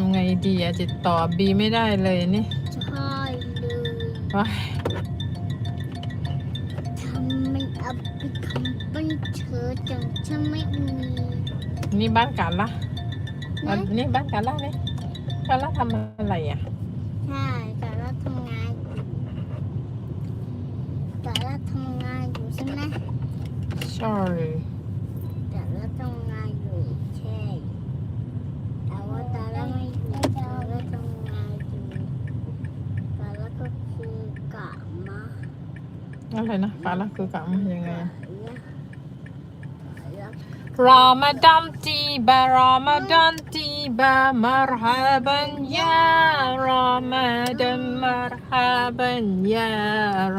ำไงดีอะติดต่อบีไม่ได้เลยนี่ใช่เลยว้ายทำมันเอาไปทำบันเชิดจังฉันไม่มีนี่บ้านกันละนะอันนี่บ้านกันละนี่กันละทำอะไรอะใช่แต่เราทำงานอยู่แต่เราทำงานอยู่ใช่ไหมใช่ แต่เราทำงานอยู่ใช่แต่ว่าแต่เราไม่อยู่แต่เราทำงานอยู่แต่เราก็คือกะมา อะไรนะกันละคือกะมายังไงอะเนี่ยแล้ว Ramadan tiba Ramadan tiba marhaban ya Ramadan marhaban ya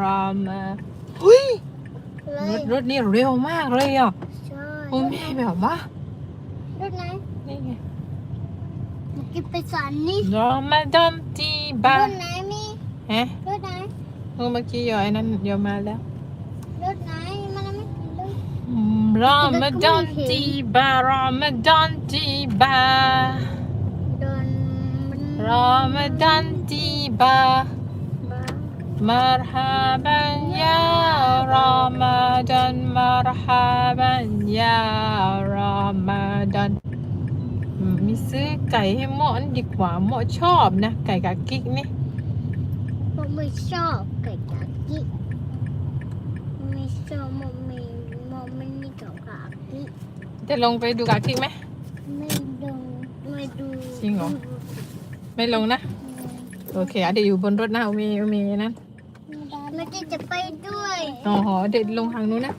Ramadan เฮ้ยเลรยถรถนี่เร็วมากเลยอะใช่โอ้แม่แบบว่ารถไหนนี่ไงเมื่อกี้ไปสอนนี่ Ramadan ร tiba ถไหนมีฮะรถไหน เมื่อกี้ยอยนั้นเดี๋ยวมาแล้ว รถไหนมันไม่เห็นเลย Ramadan tiba Ramadan tiba โดนมัน Ramadan tiba บ้า مرحبا يا رمضان مرحبا يا رمضان อืมมีซื้อไก่ให้หมออันดีกว่าหมอชอบนะ ไก่กับกิ๊กนี่ ผ มไม่ชอบไก่กากิไม่ชอบมันไม่มันไม่มีกับกากิจะลงไปดูกับกิ๊กไหมไม่ดูไม่ดูจริงเหรอไม่ลงนะ โอเคอะเดี๋ยวอยู่บนรถนะโอเมโอเมนั้นไม่ได้จะไปด้วยอ๋อเดี๋ยวลงทางนู้นนะ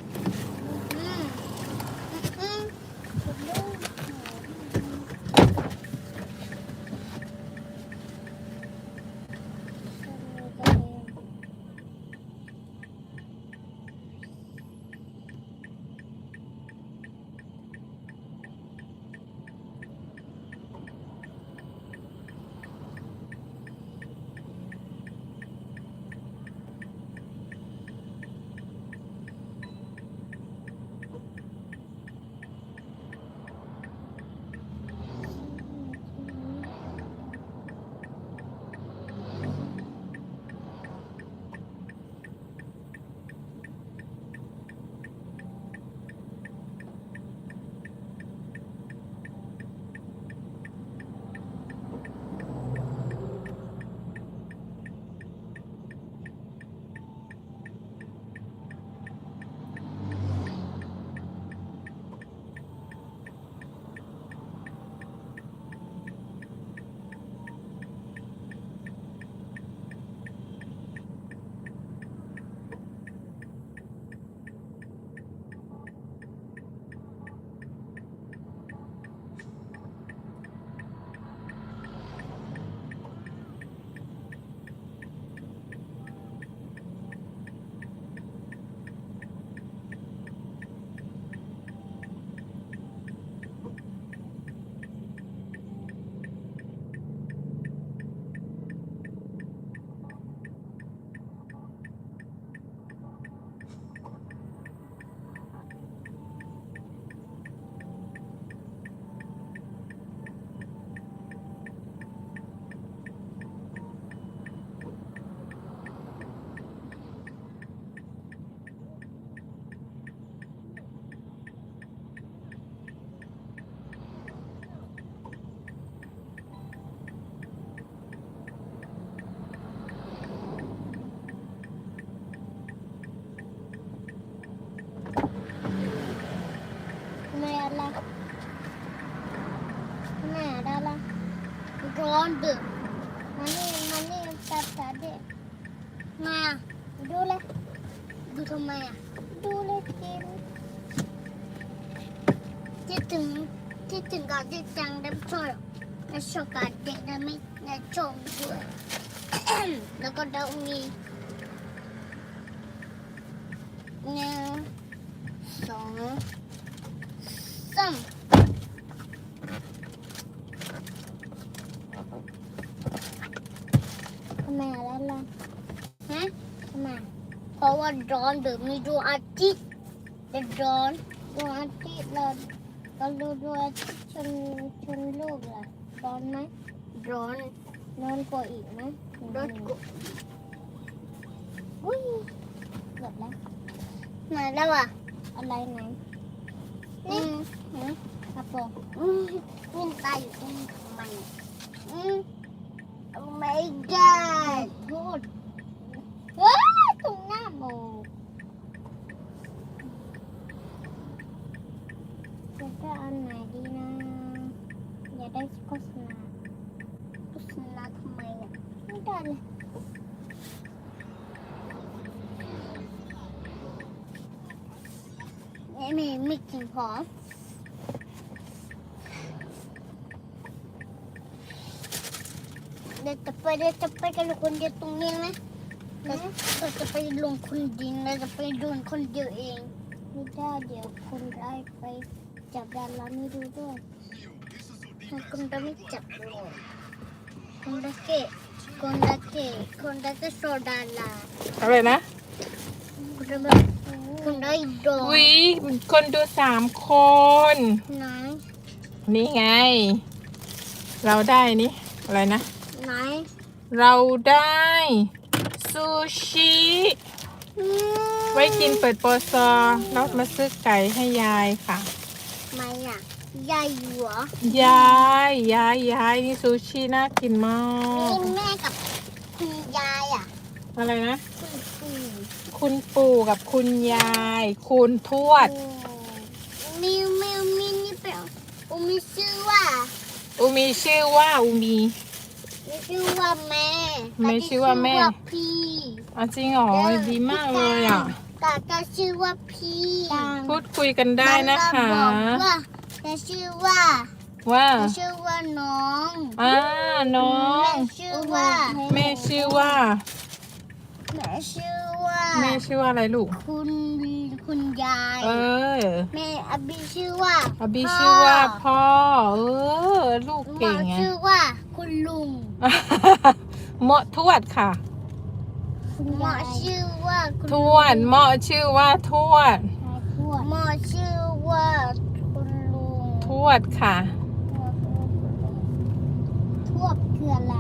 ที่ถึงกับที่จังได้ช่วยและชอบการเด็กได้ไม่ได้ชมด้วยแล้วก็เดามี หนึ่งสองส้มทำไมอะไรล่ะฮะทำไมเพราะว่าร้อนเดี๋ยวมีดวงอาทิตย์จะร้อนดวงอาทิตย์เราเราดูดวงอาทิตย์ชนชนโลกเลยร้อนไหมร้อนร้อนกว่าอีกนะร้อนกว่าอุ้ยเกือบแล้วไหนแล้วอะอะไรไหนนี่กระโปรงอืมมินตายอยู่ตรงนี้ทำไมอืม Oh my god โทษว้าตรงหน้าโบ จะจะเอาไหนดีนะอย่าได้โฆษณาโฆษณาทำไมอะไม่ได้เลยไม่มีไม่กินพอเดี๋ยวจะไปเดี๋ยวจะไปกันคนเดียวตรงนี้นะเราเราจะไปลงคนดินเราจะไปโดนคนเดียวเอง ไม่ได้เดี๋ยวคนร้ายไป จับดาราไม่ดูด้วยคนเราไม่จับเลยคนละเกะคนละเกะคนละเกะโซดาลาอะไรนะคนละคนละอีโดวิคนดูสามคนไหนนี่ไง เราได้นี่อะไรนะไหนเราได้ซูชิอืมไว้กินเปิดโปรซอแล้วมาซื้อไก่ให้ยายค่ะ ไม่อะยายอยู่เหรอยายยายยายนี่ซูชิน่ากินมาก นี่แม่กับคุณยายอะ อะไรนะ คุณปู่คุณปู่กับคุณยาย คุณทวด มิวมิวมินี่เป็นอุมีชื่อว่าอูมีชื่อว่าอูมีมีชื่อว่าแม่ไม่ชื่อว่าแม่ชื่อว่าพี่ อ๋อจริงเหรอดีมากเลยอะ แต่ก็ชื่อว่าพี่พูดคุยกันได้นะคะแล้วก็บอกว่าแต่ชื่อว่าว่าแต่ชื่อว่าน้องอ่าน้อง แม่ชื่อว่าแม่ชื่อว่า แม่ชื่อว่า แม่ชื่อว่าอะไรลูก คุณคุณยาย เออ แม่อบีชื่อว่าอบีชื่อว่าพ่อ เออ ลูกหมอเก่งไงชื่อว่า คุณลุงเหมาะทวดค่ะ คุณหมอยายชื่อว่าคุณทวดเหมาะชื่อว่าทวดชายทวดหมอชื่อว่าคุณลุงทวดค่ะ ทวดคืออะไร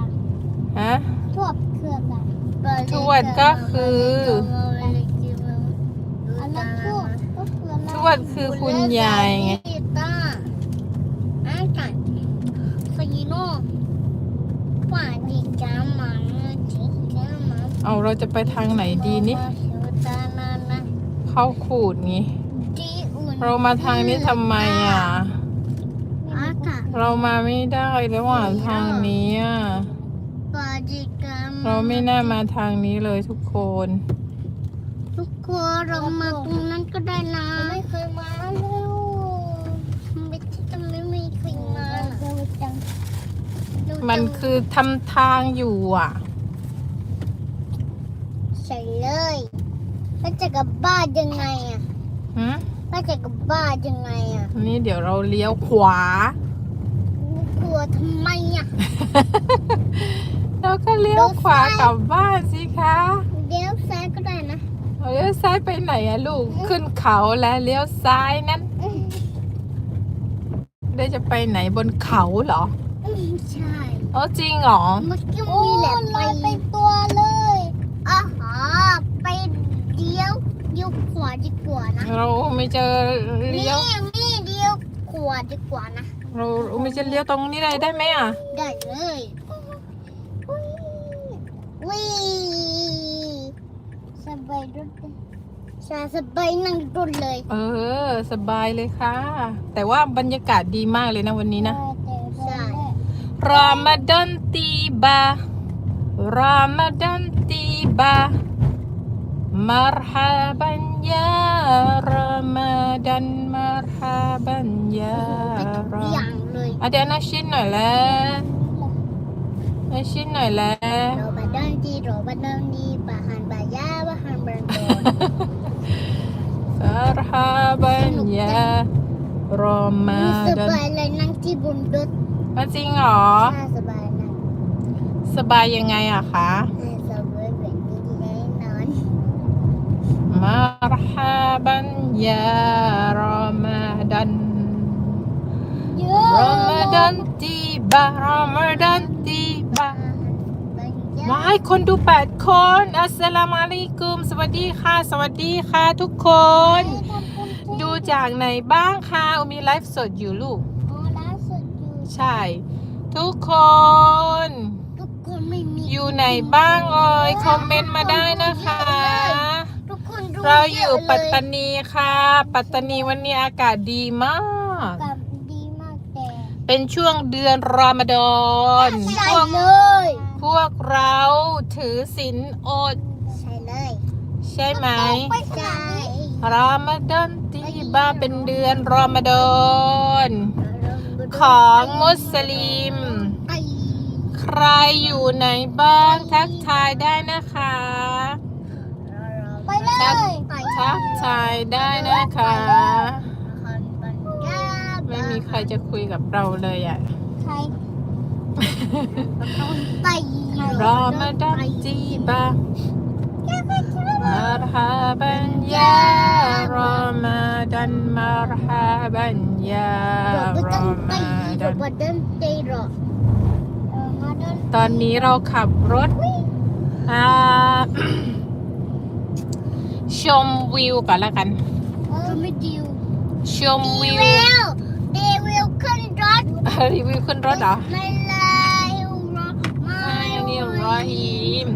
ฮะ ทวดคืออะไรทวดก็คืออันนั้นทวดก็คืออะไรทวดคือคุณยายไงต้าอากันสยิโน่ป่าดิจามันจิจามัน เอาเราจะไปทางไหนดีนี่ตานานาเข้าขูดงี้จีอุ่นเรามาทางนี้ทำไมอะอากาเรามาไม่ได้ระหว่างทางนี้อะปาดิกามเราไม่น่ามาทางนี้เลยทุกคน ทุกคนเรามาตรงนั้นก็ได้นะ ไม่เคยมาเลยไม่จะไม่มีใครมาเร็วจังมันคือทำทางอยู่อะ ใส่เลยแล้วจะกลับบ้านยังไงอะหืมแล้วจะกลับบ้านยังไงอะอันนี้เดี๋ยวเราเลี้ยวขวา กลัวทำไมอะ เราก็เลี้ยวขวากลับบ้านสิคะเดี๋ยวซ้ายก็ได้นะ เอาเลี้ยวซ้ายไปไหนอะลูก ขึ้นเขาแล้วเลี้ยวซ้ายนั้นได้จะไปไหนบนเขาเหรอ ใช่อ๋อจริงเหรอ เมื่อกี้โอ้มีแหละลไป อยเป็นตัวเลย อ๋อไปเลี้ยวเลี้ยวขวาดีกว่า นะเราไม่เจอเลี้ยวนี่นี่เลี้ยวขวาดีกว่านะ เราไม่เจอเลี้ยวตรงนี้เลยได้ไหมอะ ได้เลยวิสบายรถชาสบายนั่งรถเลย เออ สบายเลยค่ะ แต่ว่าบรรยากาศดีมากเลยนะวันนี้นะใช่รอมฎอนตีบารอมฎอนตีบา مرحبا يا رمضان مرحبا يا ทุกอย่าง رمضان เลย อ่ะเดี๋ยวนาชินหน่อยแล้วนาชินหน่อยแล้ว โรบันดอนดีโรบันดอนดีบาฮันบายาบาฮันบันโดน مرحبا يا มีส رمضان บายเลยนั่งที่บนรถ อ่ะจริงเหรอ ถ้าสบายนั่ง สบายยังไงอะคะ مرحبا يا رمضان رمضان تيبا رمضان تيبا ว้ายคนดูแปดคนอัสลามุอะลัยกุม สวัสดีค่ะ สวัสดีค่ะทุกคน ดูจากไหนบ้างคะมีไลฟ์สดอยู่ลูก อ๋อล่าสดอยู่ใช่ ทุกคน ทุกคนไม่มี อยู่ไหนบ้างเอ่ยคอมเมนต์มาได้นะคะ เราอยู่ะเลปัตตานีค่ะ ปัตตานีวันนี้อากาศดีมาก กับดีมากแต่เป็นช่วงเดือนรอมฎอนใช่พวกเลยพวกเราถือศีลอด ใช่เลยใช่ไหมใช่รอมฎอนที่บ้านเป็นเดือนรอมฎอนของมุสลิม ไอ้ใครอยู่ไหนบ้างทักทายได้นะคะ ไปเลยทักทายได้นะคะ ไม่มีใครจะคุยกับเราเลยอะใครไปรอมฎอนจีบะมารฮาบันยารอมฎอนมารฮาบันยารอมฎอนบัดเดินเตะหรอเออมาเดินตอนนี้เราขับรถอ่า ชมวิวก่อนละกันเออก็ไม่ดิวชมวิว will they will ขึ้นรถรีวิวขึ้นรถเหรอไม่เลยรถไม่อันนี้รอฮีม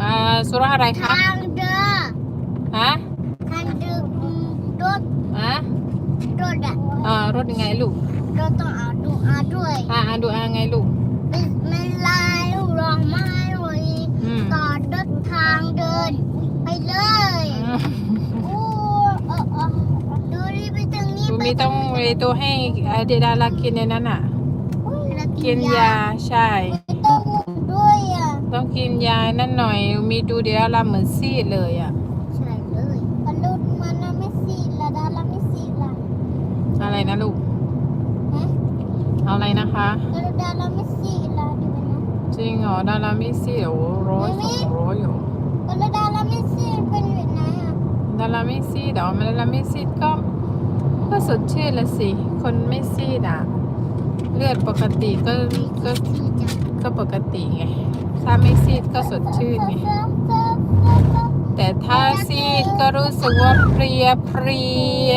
อ่าสุราอะไรคะทางเดินฮะทางเดินรถฮะรถอะอ่ารถยังไงลูกรถต้องเอาดูอาด้วยอ่าอ่าดูอ่าไงลูกไม่ไม่เลยรองไม้เลยอืมต่อรถทางเดินไป เลยอืมโอ้เออเออดูดิไปตรงนี้ดูไปมีต้องเวตัวให้อ่าเดดารากินในนั้นอะแล้วกินยาใช่ ไม่ต้องอุ่นด้วยอะต้องกินยานั่นหน่อย มีดูเดดาราเหมือนซีดเลยอะ ใช่เลยบอลลูนมันน่ะไม่สีละดาราไม่สีละอะไรนะลูก ฮะเอาอะไรนะคะเออดาราไม่สีละดูไหมนะจริงเหรอดาราไม่ซีดโอ้โหร้อยสองร้อยอยู่ เออดาราไม่สีเป็นแบบไหนอ่ะดาราไม่ซีดเหรอมันดาราไม่ซีดก็ก็สดชื่นละสิ คนไม่ซีดอะ เลือดปกติก็ก็ก็ปกติไง ถ้าไม่ซีดก็สดชื่นไง แต่ถ้าซีดก็รู้สึกว่าเพลียเพลีย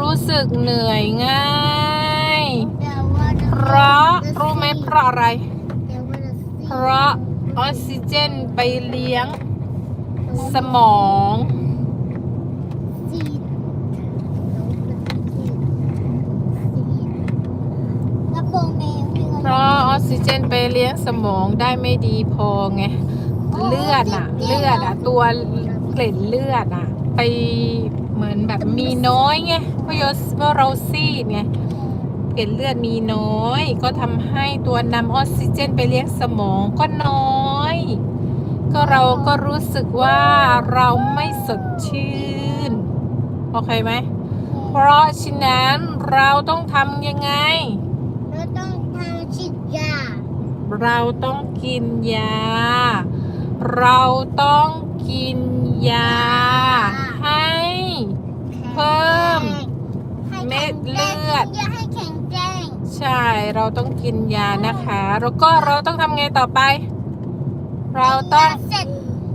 รู้สึกเหนื่อยง่าย เพราะรู้ไหมเพราะอะไร เพราะออกซิเจนไปเลี้ยงสมอง ซีด กระโปรงแมวมี เพราะ ออกซิเจนไปเลี้ยงสมองได้ไม่ดีพอไงเลือดอะเลือดอะตัวเกล็ดเลือดอะไปเหมือนแบบมีน้อยไงเพราะยศเพราะเราซีดไงเกล็ดเลือดมีน้อย ก็ทำให้ตัวนำออกซิเจนไปเลี้ยงสมองก็น้อย ก็เราก็รู้สึกว่าเราไม่สดชื่นโอเคไหมเพราะฉะนั้นเราต้องทำยังไง เราต้องทำฉีดยา เราต้องกินยา เราต้องกินยา ให้เพิ่มให้เม็ดเลือดอย่าให้แข็งแรงใช่ เราต้องกินยานะคะ แล้วก็เราต้องทำไงต่อไป เราต้อง เสร็จ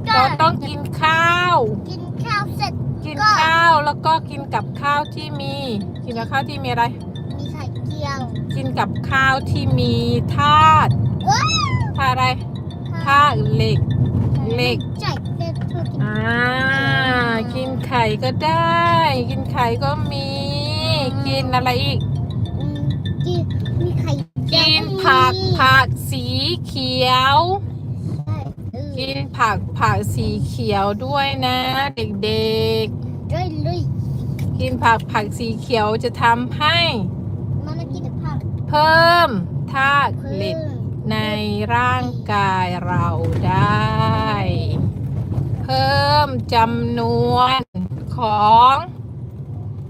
ก็เราต้องกินข้าว กินข้าวเสร็จ กินก็ข้าวแล้วก็กินกับข้าวที่มี กินกับข้าวที่มีอะไร มีไข่เจียว กินกับข้าวที่มีธาตุ เอ้ยธาตุอะไรธาตุเหล็ก เหล็กใช่เด็กเธอกินอ่ากินไข่ก็ได้ กินไข่ก็มี กินอะไรอีกอืมกินมีไข่เจียวกินผักผักสีเขียวใช่เออกินผักผักสีเขียวด้วยนะ เด็กได้เลยๆกินผักผักสีเขียวจะทำให้มันกินแต่ผักเพิ่มธาตุเพิ่เหล็กม ในร่างกายเราได้ เพิ่มจำนวนของ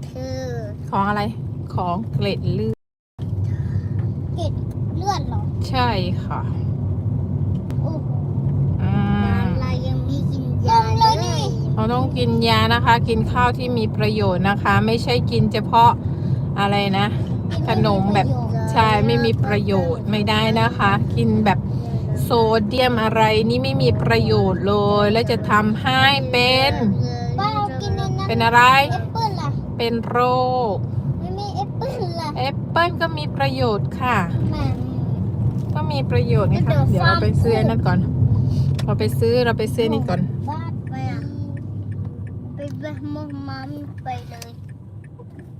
คือของอะไร ของเกล็ดเลือด เกล็ดเลือดเหรอ ใช่ค่ะ โอ้โหอืมเรายังมีกินยาเลยนี่เราต้องกินยานะคะ กินข้าวที่มีประโยชน์นะคะ ไม่ใช่กินเฉพาะอะไรนะ ขนมแบบใใช่ไม่มีประโยชน์ไม่ได้นะคะ กินแบบโซเดียมอะไรนี่ไม่มีประโยชน์เลย แล้วจะทำให้เป็นป้าเรากินในนั้นเป็นอะไร แอปเปิ้ลล่ะเป็นโรคไม่มีแอปเปิ้ลล่ะแอปเปิ้ลก็มีประโยชน์ค่ะแม่ก็มีประโยชน์นะคะเดี๋ยวเราไปซื้ออันนั่นก่อน เราไปซื้อเราไปซื้อนี่ก่อน บ้านไปอะไปแบบมองมัมไปเลย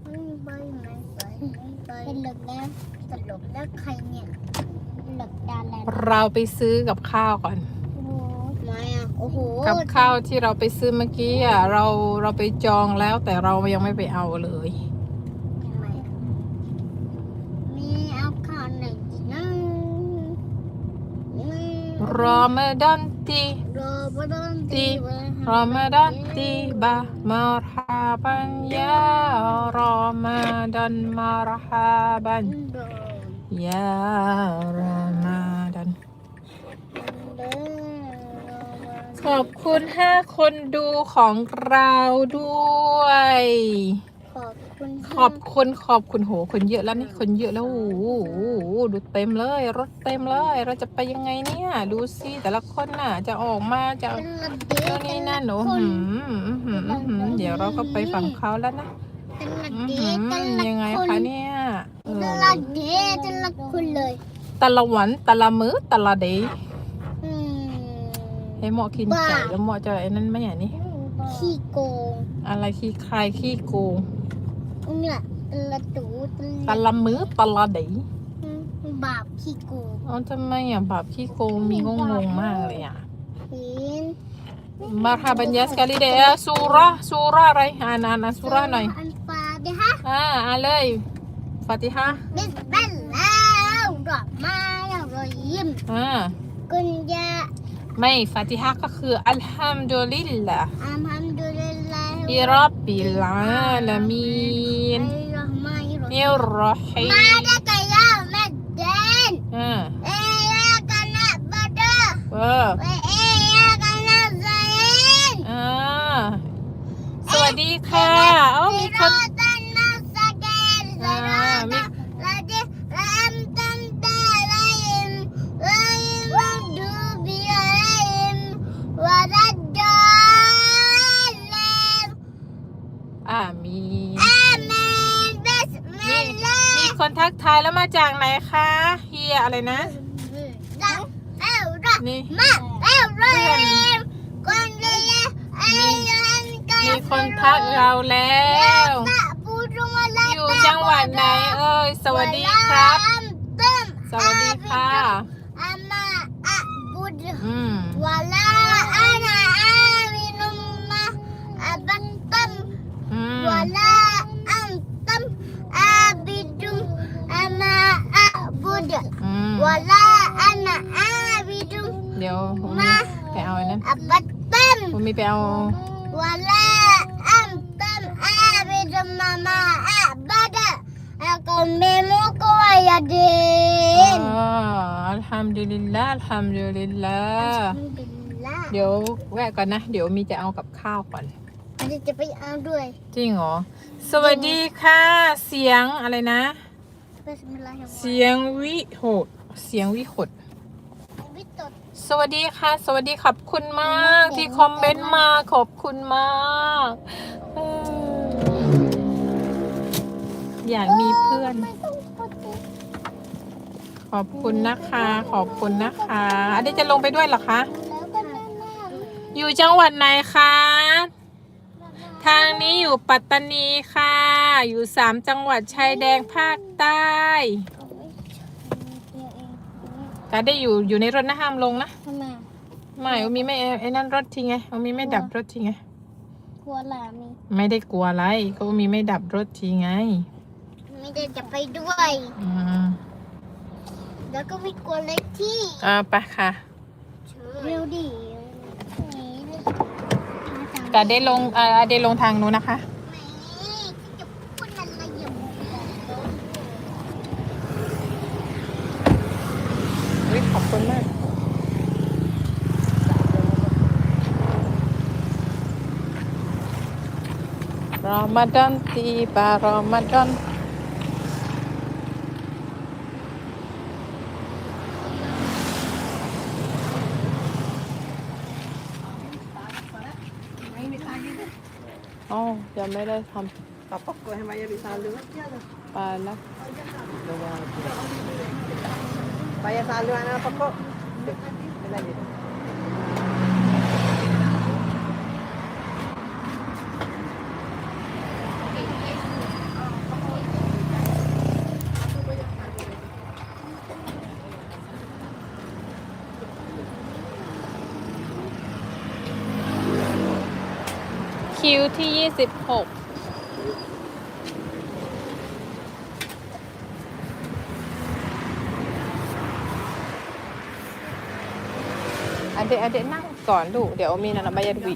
ไม่ไปไม่ไปไม่ไปเป็นเหลือกแล้ว ตลกแล้วใครเนี่ยเหลือกดาแลนด์เราไปซื้อกับข้าวก่อน โอ้โหไม่อะโอ้โหกับข้าวที่เราไปซื้อเมื่อกี้อะเราเราไปจองแล้วแต่เรายังไม่ไปเอาเลย ทำไมอะมีเอาข้าวหนึ่งจีนะอืมรอมาดอนตีรอมาดอนตี ตีรอ มาดอนตีบะมารฮาบันยารอมาดอนมารฮาบันรอยารอมาดอนเด้อขอบคุณห้าคนดูของเราด้วยขอบคุณ ขอบคุณขอบคุณโหคนเยอะแล้วนี่คนเยอะแล้วโอ้โหดูเต็มเลย รถเต็มเลย เราจะไปยังไงเนี่ยดูสิแต่ละคนน่ะ จะออกมาจะเป็นระเดเท่านี้นั่นหนูหืมหืมหืมเดี๋ยวเราก็ไปฝั่งเขาแล้วนะเป็นระอื้อเดหือกันละยังไงคนคะเนี่ยเอเป็นอระเดกันละคนเลยแตะละวันแตะละมื้อแตะละเดย์อืมให้หมอกินไก่แล้วหมอจะไอ้นั่นไหมอะนี่ขี้โกง อะไรขี้ใครขี้โกง เนี่ยเป็นระตูแตะละมื้อแตะละเดย์อืมบาปขี้โกงอ๋อทำไมอะแบบขี้โกงมีงงงๆมากเลยอะ เห็น Marhaban ya sekali deh ya surah surah อะไรอ่านอ่านอ่าน surah หน่อยอันฟาดิฮะอ่าอ่านเลยฟาติฮะบิสมิลลาห์ดอกไม้รอยยิ้มอ่ากุญยา ไม่ฟาติฮะก็คืออัลฮัมดุลิลละอัลฮัมดุลิลลาฮิ อิรับบิลอาลามีนอัลลอฮ์มาฮิรอมิรรอฮีมาดะกะยามัดเดนอ่าเอยากะนะบะดะเออเอยากะนะซะยินอ่าสวัสดีค่ะเอ้ามีคน ทักทายแล้วมาจากไหนคะเฮียอะไรนะดังเอวระนี่มาเอวระคนเดียวไอ้ยันกันมีคนทักเราแล้วตะปูรุมาลาอยู่จังหวัดไหนเอ่ยสวัสดีครับ สวัสดีค่ะอามาอะบุดอืมวะลาอานาอามินุมมาอะบันตัมอืมวะลาอันตัมอาบิดุมอามา อะบุดอืมวะลาอานาอาบิดุมเดี๋ยวผมมีไปเอาอันนั้นอะบันตัมผมมีไปเอาวะลาอันตัมอาบิดุมมามาอะบัดอะก็เมมุกวายาเดนอ๋ออัลฮัมดุลิลละอัลฮัมดุลิลละบิลลาเดี๋ยวแวะก่อนนะ เดี๋ยวมีจะเอากับข้าวก่อน อันนี้จะไปเอาด้วยจริงเหรอ สวัสดีค่ะ เสียงอะไรนะบิสมิลลาฮิร เราะห์เสียงวิหดเสียงวิหดวิตดสวัสดีค่ะ สวัสดีขอบคุณมาก ที่คอมเมนต์มาขอบคุณมากเอออยากมีเพื่อนไม่ต้องกดติดขอบคุณนะคะ ขอบคุณนะคะอันนี้จะลงไปด้วยเหรอคะแล้วก็แน่อยู่จังหวัดไหนคะ ทางนี้อยู่ปัตตานีค่ะ อยู่สามจังหวัดชายแดนภาคใต้แต่ได้อยู่อยู่ในรถนะห้ามลงนะทำไมไม่โอมีไม่ไอ้นั่นรถทีไงโอมีไม่ดับรถทีไงกลัวหลามีไม่ได้กลัวอะไรก็มีไม่ดับรถทีไงๆไม่ได้จะไปด้วย อืมแล้วก็ไม่กลัวเล็กที่อ่าไปค่ะ เร็วดิ แต่ได้ลงอ่าได้ลงทางนู้นนะคะไม่จะพูดอะไรอย่าบอกอุ๊ยขอบคุณมาก รอมฎอนตีบารอมฎอน อ๋อยังไม่ได้ท Tá pouco, é mais avisado. ำปลาละ Vai essa lua na pouco. Ela ที่ยี่สิบหกอเดอเดนั่งก่อนลูก เดี๋ยวมีนันบายาดวิ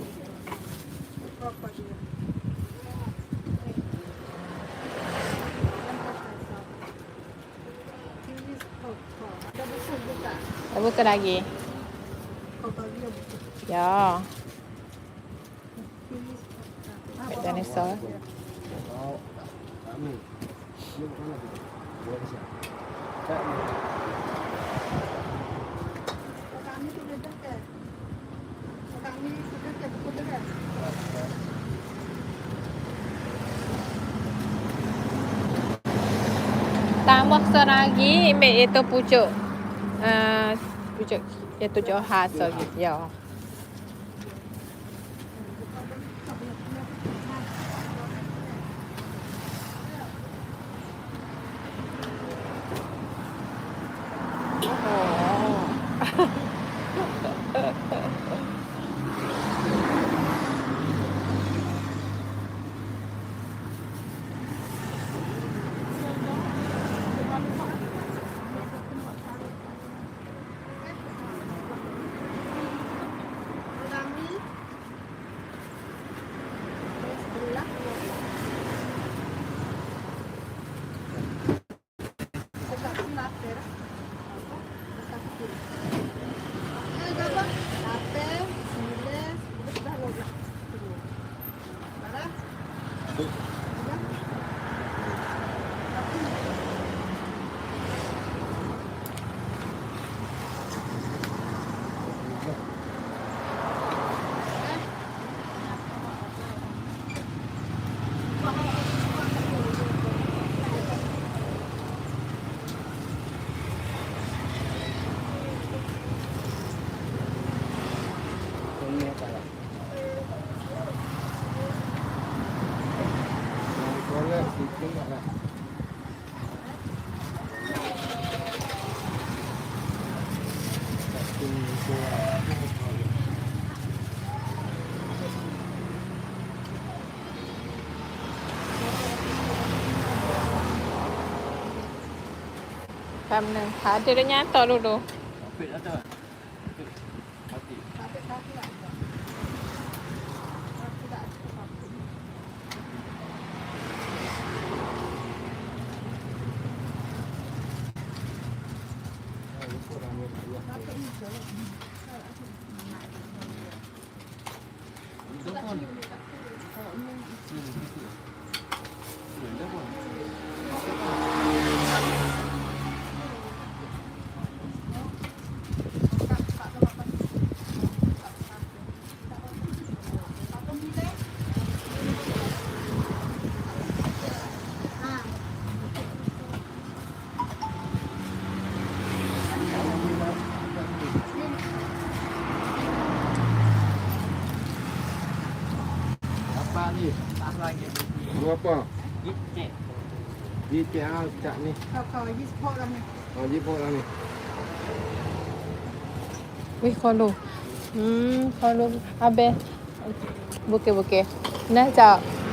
Apa ke lagi? Ya. Kat dinosaur. Tambah seragi, ambil itu pucuk. Uh, pucuk itu jauh hasil gitu. Ya. แป๊บหนึ่งค่ะเดี๋ยวเราย่งต่อดูดูปิดแล้วจ้ะ ni? Tak lagi. Berapa? Gicet. Gicet ah, cak ni. Kalau lagi support kami. Oh, jipuk lah ni. วิคอลูอืมคอลูอาเบบุเกบุเกน่าจะ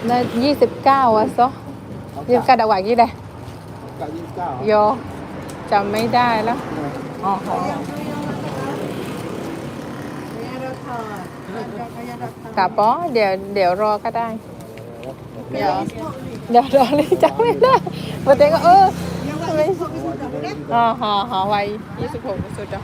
น่ายี่สิบเก้าวะซอยี่สิบเก้าดาวากี่เลย Kat ni kau. โยจำไม่ได้แล้วอ๋อ Kaya dah thot. Kaya dah thot. กลับปอเดี๋ยวเดี๋ยวรอก็ได้ เดี๋ยวเดี๋ยวรอเลยจำไม่ได้ประเด็นก็เออ Yang buat ni support kita sudah boleh. อ๋อหอหอไว้ยี่สิบหกสุดจ้ะ